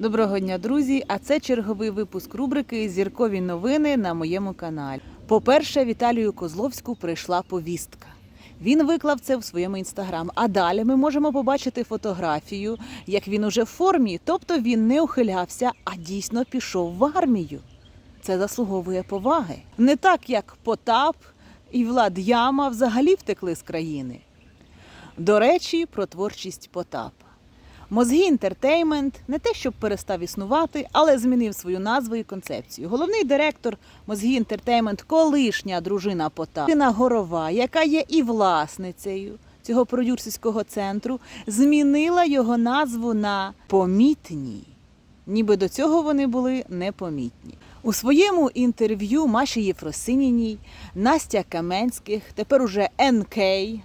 Доброго дня, друзі! А це черговий випуск рубрики Зіркові новини на моєму каналі. По-перше, Віталію Козловську прийшла повістка. Він виклав це в своєму інстаграм. А далі ми можемо побачити фотографію, як він уже в формі, тобто він не ухилявся, а дійсно пішов в армію. Це заслуговує поваги. Не так, як Потап і Влад Яма взагалі втекли з країни. До речі, про творчість Потапа. Мозгі інтертеймент не те, щоб перестав існувати, але змінив свою назву і концепцію. Головний директор Мозгі інтертеймент, колишня дружина Пота Горова, яка є і власницею цього продюсерського центру, змінила його назву на помітні. Ніби до цього вони були непомітні. У своєму інтерв'ю Маші Єфросиніній Настя Каменських, тепер уже НК,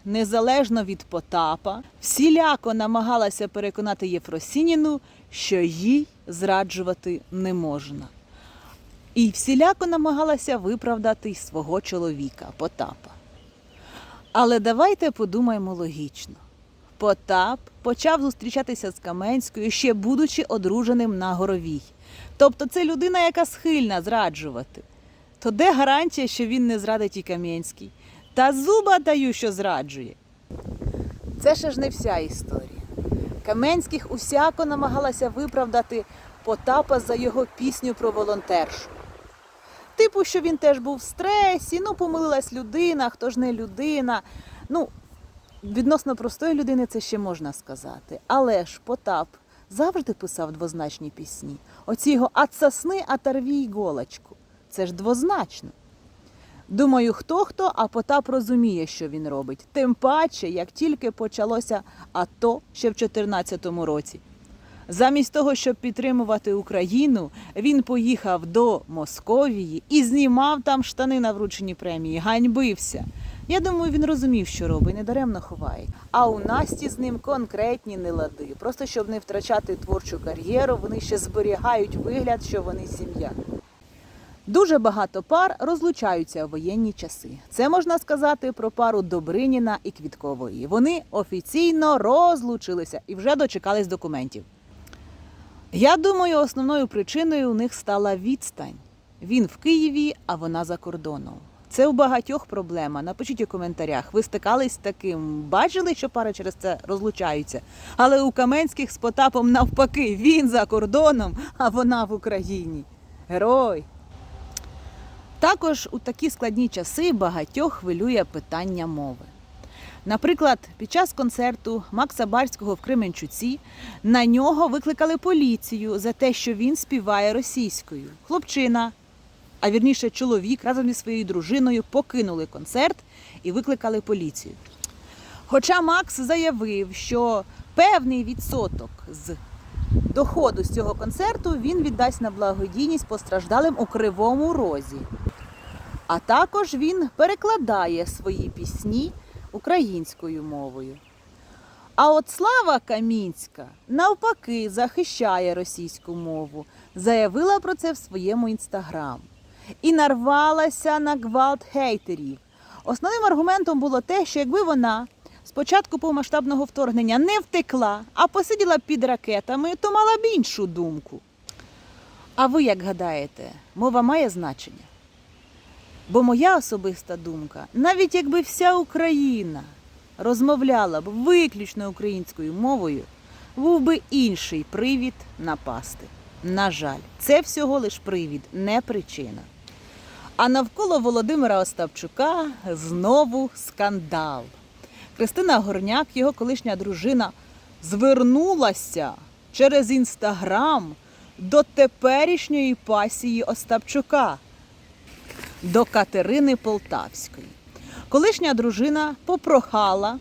незалежно від Потапа, всіляко намагалася переконати Єфросініну, що їй зраджувати не можна. І всіляко намагалася виправдати свого чоловіка Потапа. Але давайте подумаємо логічно. Потап почав зустрічатися з Каменською, ще будучи одруженим на горовій. Тобто це людина, яка схильна зраджувати. То де гарантія, що він не зрадить і Кам'янський? Та зуба даю, що зраджує. Це ще ж не вся історія. Каменських усяко намагалася виправдати Потапа за його пісню про волонтершу. Типу, що він теж був в стресі, ну помилилась людина, хто ж не людина. Ну, відносно простої людини це ще можна сказати. Але ж Потап завжди писав двозначні пісні. Оці його «От сосни оторві іголочку». Це ж двозначно. Думаю, хто хто, а Потап розуміє, що він робить. Тим паче, як тільки почалося АТО ще в 2014 році. Замість того, щоб підтримувати Україну, він поїхав до Московії і знімав там штани на врученні премії, ганьбився. Я думаю, він розумів, що робить, недаремно ховає. А у Насті з ним конкретні нелади. Просто щоб не втрачати творчу кар'єру, вони ще зберігають вигляд, що вони сім'я. Дуже багато пар розлучаються у воєнні часи. Це можна сказати про пару Добриніна і Квіткової. Вони офіційно розлучилися і вже дочекались документів. Я думаю, основною причиною у них стала відстань. Він в Києві, а вона за кордоном. Це у багатьох проблема. Напишіть у коментарях. Ви стикались з таким, бачили, що пари через це розлучаються. Але у Каменських з Потапом навпаки, він за кордоном, а вона в Україні. Герой. Також у такі складні часи багатьох хвилює питання мови. Наприклад, під час концерту Макса Барського в Кременчуці на нього викликали поліцію за те, що він співає російською. Хлопчина, а вірніше чоловік разом зі своєю дружиною покинули концерт і викликали поліцію. Хоча Макс заявив, що певний відсоток з доходу з цього концерту він віддасть на благодійність постраждалим у Кривому Розі. А також він перекладає свої пісні українською мовою. А от Слава Камінська навпаки захищає російську мову, заявила про це в своєму інстаграм і нарвалася на гвалт хейтерів. Основним аргументом було те, що якби вона з початку повномасштабного вторгнення не втекла, а посиділа під ракетами, то мала б іншу думку. А ви як гадаєте, мова має значення? Бо моя особиста думка, навіть якби вся Україна розмовляла б виключно українською мовою, був би інший привід напасти. На жаль, це всього лиш привід, не причина. А навколо Володимира Остапчука знову скандал. Христина Горняк, його колишня дружина, звернулася через інстаграм до теперішньої пасії Остапчука до Катерини Полтавської. Колишня дружина попрохала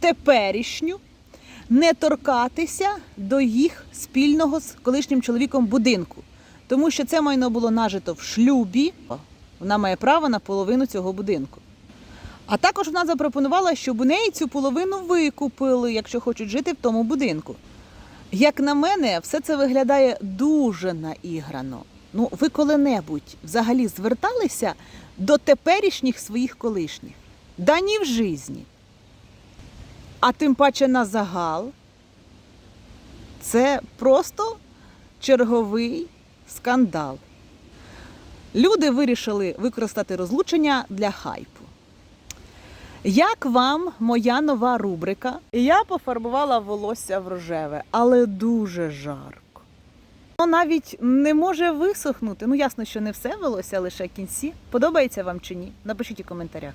теперішню не торкатися до їх спільного з колишнім чоловіком будинку, тому що це майно було нажито в шлюбі. Вона має право на половину цього будинку. А також вона запропонувала, щоб у неї цю половину викупили, якщо хочуть жити в тому будинку. Як на мене, все це виглядає дуже наіграно. Ну, ви коли-небудь взагалі зверталися до теперішніх своїх колишніх? Да ні в житті. А тим паче на загал. Це просто черговий скандал. Люди вирішили використати розлучення для хайпу. Як вам моя нова рубрика? Я пофарбувала волосся в рожеве, але дуже жарко. Воно навіть не може висохнути. Ну, ясно, що не все волосся, а лише кінці. Подобається вам чи ні? Напишіть у коментарях.